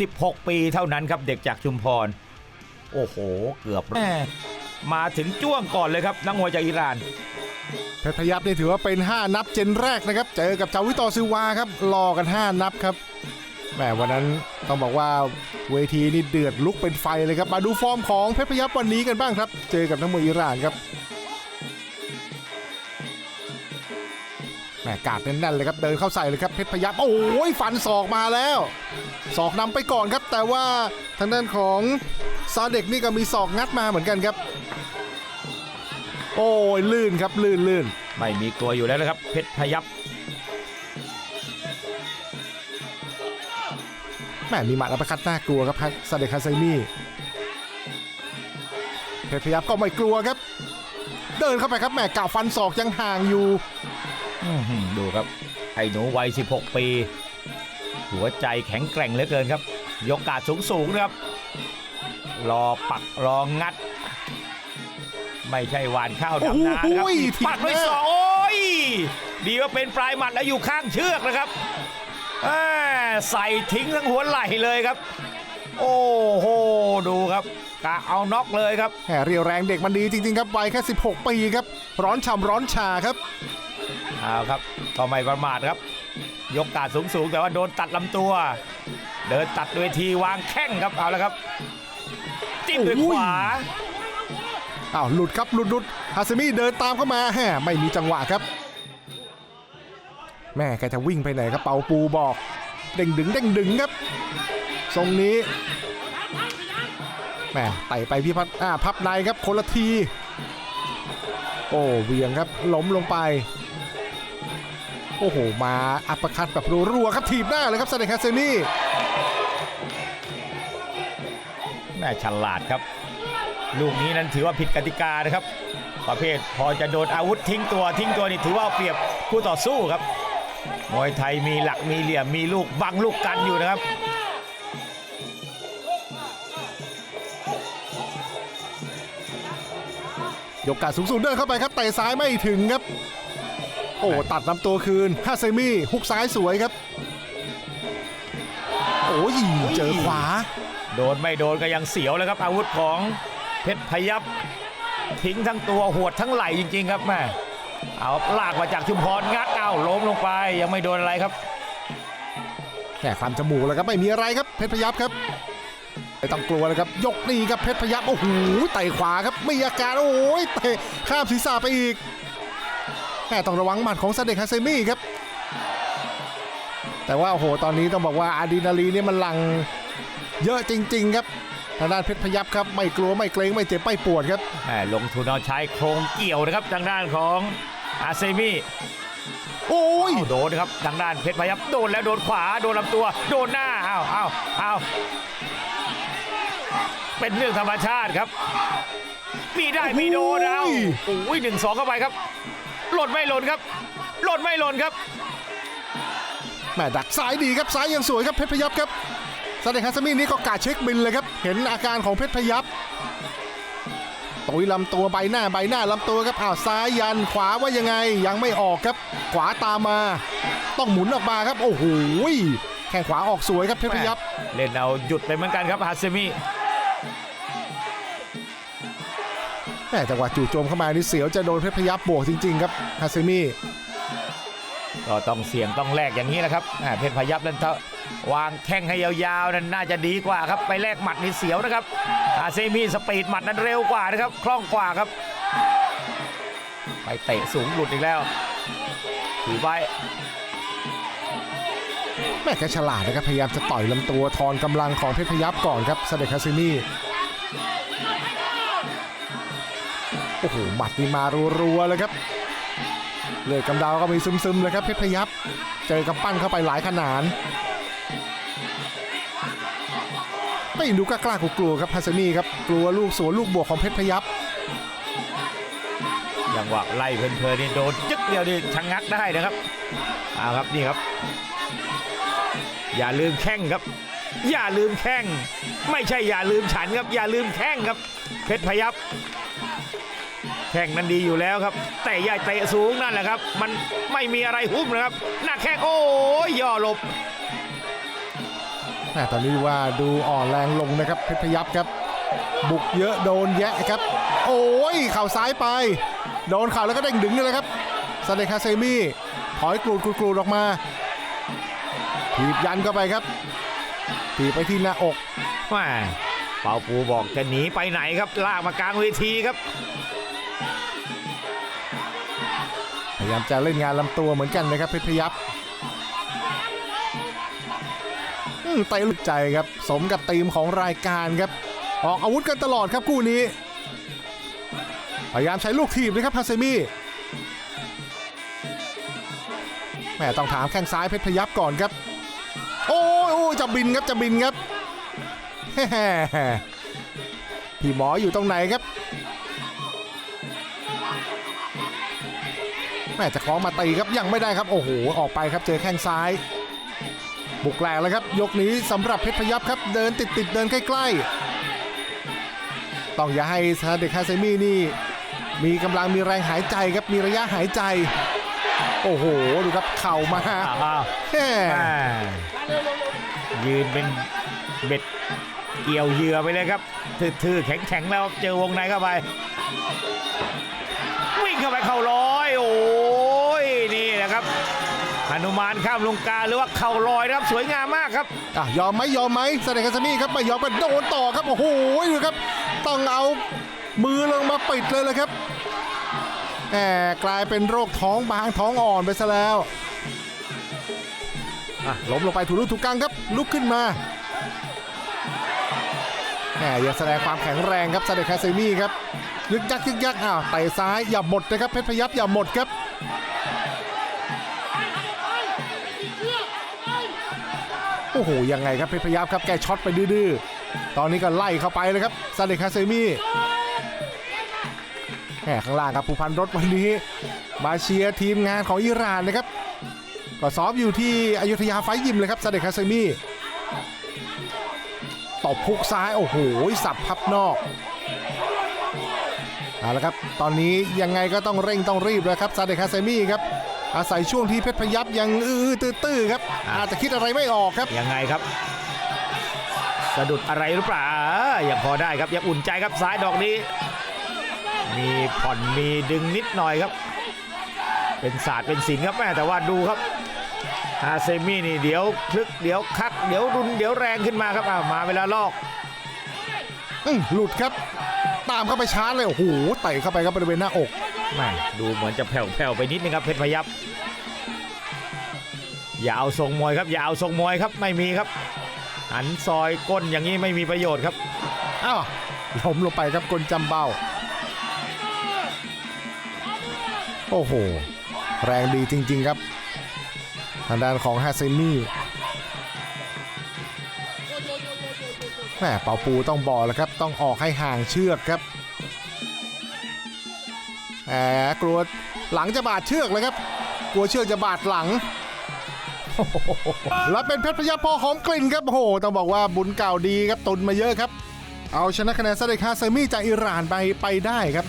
16 ปีเท่านั้นครับเด็กจากชุมพร โอ้โห เกือบแม่มาถึงจ้วงก่อนเลยครับ นักมวยจากอิหร่าน เพชรพยับนี่ถือว่าเป็น 5 นับเจนแรกนะครับ เจอกับจาวิโตอซิลวาครับรอกัน 5 นับครับแหมวันนั้นต้องบอกว่าเวทีนี่เดือดลุกเป็นไฟเลยครับ มาดูฟอร์มของเพชรพยับวันนี้กันบ้างครับ เจอกับนักมวยอิหร่านครับแหมกาดแน่นๆเลยครับเดินเข้าใส่เลยครับเพชรพยับโอ้ยฟันศอกมาแล้ว ศอกนำไปก่อนครับ แต่ว่าทางด้านของซาเด็กนี่ก็มีศอกงัดมาเหมือนกันครับ โอ้ยลื่นครับลื่นลื่นไม่มีตัวอยู่แล้วนะครับ เพชรพยับแหมมีหมัดอัปเปอร์คัตน่ากลัวครับซาเดคาไซมี่เพชรพยับก็ไม่กลัวครับ เดินเข้าไปครับแหมกะฟันศอกยังห่างอยู่อื้อหือดูครับไอ้หนูวัย16 ปี หัวใจแข็งแกร่งเหลือเกินครับ ยกกาดสูงสูงๆนะครับ รอปักรองัด ไม่ใช่หวานข้าวดำนานะครับโอ้โหนี่ปักด้วยถีบหน้าสองโอ้ยดีว่าเป็นปลายหมัดแล้วอยู่ข้างเชือกนะครับแหม่ใส่ทิ้งทั้งหัวไหล่เลยครับ โอ้โหดูครับกะเอาน็อกเลยครับแหมเรียวแรงเด็กมันดีจริงๆครับวัยแค่ 16 ปีครับ ร้อนฉ่ำร้อนชาครับเอาครับก็ไม่ประมาทครับ ยกกาดสูงๆแต่ว่าโดนตัดลำตัว เดินตัดเวทีวางแข้งครับเอาละครับ จิ้มด้วยขวาอ้าวหลุดครับหลุดหลุดฮาซิมิเดินตามเข้ามาแหมไม่มีจังหวะครับ แม่แกจะวิ่งไปไหนครับเปาปูบอก เด้งดึงเด้งดึงครับ ทรงนี้แม่ไต่ไปพี่พัดอ่าพับในครับคนละที โอ้เวียงครับล้มลงไป โอ้โห มาอัปเปอร์คัตแบบรัวๆครับถีบหน้าเลยครับซาเดคาเซมี่แม่ฉลาดครับ ลูกนี้นั้นถือว่าผิดกติกานะครับ ประเภทพอจะโดนอาวุธทิ้งตัวทิ้งตัวนี่ถือว่าเอาเปรียบคู่ต่อสู้ครับมวยไทยมีหลักมีเหลี่ยมมีลูกบังลูกกันอยู่นะครับยกกาดสูงสุดเดินเข้าไปครับเตะซ้ายไม่ถึงครับ โอ้ตัดลำตัวคืนฮาเซมี่ฮุกซ้ายสวยครับ โอ้ยเจอขวา โดนไม่โดนก็ยังเสียวเลยครับ อาวุธของเพชรพยับทิ้งทั้งตัวหวดทั้งไหล่จริง ๆ ครับแม่เอาลากมาจากชุมพรงัดเอาล้มลงไปยังไม่โดนอะไรครับแค่คลำจมูกแล้วครับไม่มีอะไรครับเพชรพยับครับไม่ต้องกลัวเลยครับ ยกนี่ครับเพชรพยับโอ้โหเตะขวาครับมีอาการโอ้ยเตะข้ามศีรษะไปอีกแค่ ต้องระวังหมัดของซาเดคฮาเซมี่ครับ แต่ว่าโอ้โหตอนนี้ต้องบอกว่าอะดรีนาลีนเนี่ยมันหลังเยอะจริง ๆ ครับทางด้านเพชรพยับครับไม่กลัวไม่เกรงไม่เจ็บไม่ปวดครับแหม่ลงทุนเอาใช้โครงเกี่ยวนะครับทางด้านของอาเซมิโอ้ยเอาโดนนะครับทางด้านเพชรพยับโดนแล้วโดนขวาโดนลำตัวโดนหน้าอ้าวอ้าวอ้าวเป็นเรื่องธรรมชาติครับ มีได้มีโดนเอาโอ้ยหนึ่งสองเข้าไปครับ หล่นไม่หล่นครับ หล่นไม่หล่นครับแม่ดักซ้ายดีครับซ้ายยังสวยครับเพชรพยับครับซาเดคฮาเซมี่นี่ก็กาเช็คบินเลยครับ เห็นอาการของเพชรพยับตุยลำตัวใบหน้าใบหน้าลำตัวครับอ้าวซ้ายยันขวาว่ายังไงยังไม่ออกครับ ขวาตามมา ต้องหมุนออกมาครับ โอ้โหแข้งขวาออกสวยครับเพชรพยับ เล่นเอาหยุดไปเหมือนกันครับฮาเซมิ แม่จังหวะจู่โจมเข้ามานี่เสียวจะโดนเพชรพยับบวกจริงๆครับฮาเซมี่ก็ต้องเสี่ยงต้องแลกอย่างนี้แหละครับอ่าเพชรพยับนั่นถ้าวางแข้งให้ยาวๆนั่นน่าจะดีกว่าครับไปแลกหมัดนี่เสียวนะครับอาเซมิสปีดหมัดนั้นเร็วกว่านะครับคล่องกว่าครับ ไปเตะสูงหลุดอีกแล้วถือไว้แม่แกฉลาดนะครับพยายามจะต่อยลำตัวทอนกำลังของเพชรพยับก่อนครับซาเดคฮาเซมี่ โอ้โหหมัดนี่มารัวๆเลยครับเลยกำดาวก็มีซึมๆเลยครับเพชรพยับเจอกำปั้นเข้าไปหลายขนาดไม่ดูกล้าๆกลัวๆครับฮาเซมี่ครับกลัวลูกสวนลูกบวกของเพชรพยับย่างว่าไล่เพลินๆนี่โดนจึ๊กเดียวนี่ชะงงักได้นะครับเอาครับนี่ครับ อย่าลืมแข้งครับ อย่าลืมแข้ง ไม่ใช่อย่าลืมฉันครับ อย่าลืมแข้งครับ เพชรพยับ แข้งนั้นดีอยู่แล้วครับ แต่อย่าเตะสูงนั่นแหละครับ มันไม่มีอะไรหุ้มนะครับหน้าแข้งโอ้ยย่อหลบแม่ตอนนี้ว่าดูอ่อนแรงลงนะครับเพชรพยับครับ บุกเยอะโดนแยะครับ โอ้ยเข่าซ้ายไป โดนเข่าแล้วก็เด้งดึงเลยครับซาเดคาเซมี่ถอยกรูดกรูดกรูดออกมาถีบยันเข้าไปครับถีบไปที่หน้าอกแม่เป่าปูบอกจะหนีไปไหนครับลากมากลางเวทีครับ พยายามจะเล่นงานลำตัวเหมือนกันนะครับเพชรพยับอืมเตะลึกใจครับ สมกับธีมของรายการครับ ออกอาวุธกันตลอดครับคู่นี้ พยายามใช้ลูกทีบนะครับฮาเซมี่แม่ต้องถามแข้งซ้ายเพชรพยับก่อนครับ โอ้ยโอ้ยจะบินครับจะบินครับแฮ่ๆพี่หมออยู่ตรงไหนครับ แม่จะคล้องมาตีครับยังไม่ได้ครับโอ้โหออกไปครับเจอแข้งซ้าย บุกแหลกแล้วครับ ยกนี้สำหรับเพชรพยับครับเดินติดติดๆเดินใกล้ๆ ต้องอย่าให้ซาเดคาเซมี่นี่ มีกำลังมีแรงหายใจครับมีระยะหายใจ โอ้โหดูครับเข่ามาอ้าวแฮ่แม่ยืนเป็นเบ็ดเกี่ยวเหยื่อไปเลยครับทื่อๆแข็งๆแล้วเจอวงในเข้าไปวิ่งเข้าไปเข่าร้อยโอ้ นุมานข้ามลงกาหรือว่าเข่าลอยนะครับสวยงามมากครับอะยอมไหมยอมไหมซาเดคาเซมี่ครับไม่ยอมก็โดนต่อครับโอ้โหดูครับ ต้องเอามือลงมาปิดเลยเลยครับแหมกลายเป็นโรคท้องบางท้องอ่อนไปซะแล้วอะล้มลงไปถูรูถูกกังครับลุกขึ้นมาแหมยังแสดงความแข็งแรงครับซาเดคาเซมี่ครับยึกยักยึกยักอ้าวเตะซ้ายอย่าหมดนะครับเพชรพยับอย่าหมดครับ โอ้โหยังไงครับเพชรพยับครับแกช็อตไปดื้อๆตอนนี้ก็ไล่เข้าไปเลยครับซาเดคาเซมี่แหมข้างล่างครับผู้พันรถวันนี้ มาเชียร์ทีมงานของอิหร่านนะครับก็ซ้อมอยู่ที่อยุธยาไฟยิมเลยครับซาเดคาเซมี่ตบพุกซ้ายโอ้โหสับพับนอกเอาละครับตอนนี้ยังไงก็ต้องเร่งต้องรีบแล้วครับซาเดคาเซมี่ครับ อาศัยช่วงที่เพชรพยับยังอื้อๆตื้อๆครับอะอาจจะคิดอะไรไม่ออกครับ ยังไงครับสะดุดอะไรหรือเปล่าอ่ายังพอได้ครับยังอุ่นใจครับซ้ายดอกนี้ มีผ่อนมีดึงนิดหน่อยครับ เป็นศาสตร์เป็นศิลป์ครับแม่แต่ว่าดูครับฮาเซมี่นี่เดี๋ยวคลึกเดี๋ยวคัก เดี๋ยวรุนเดี๋ยวแรงขึ้นมาครับอ้าวมาเวลาลอกอื้อหลุดครับ ตามเข้าไปชาร์จเลยโอ้โหเตะเข้าไปครับบริเวณหน้าอก แม่ดูเหมือนจะแผ่วๆไปนิดนึงครับเพชรพยับอย่าเอาทรงมวยครับอย่าเอาทรงมวยครับไม่มีครับหันซอยก้นอย่างนี้ไม่มีประโยชน์ครับอ้าวล้มลงไปครับกลจำเบ้า โอ้โห แรงดีจริง ๆครับ ทางด้านของฮาเซมี่แม่เป่าปูต้องบอกแล้วครับ ต้องออกให้ห่างเชือกครับ กลัวหลังจะบาดเชือกเลยครับ กลัวเชือกจะบาดหลัง และเป็นเพชรพยับพอหอมกลิ่นครับโอ้โหต้องบอกว่าบุญเก่าดีครับตุนมาเยอะครับ เอาชนะคะแนนซาเดคาเซมี่จากอิหร่านไปไปได้ครับ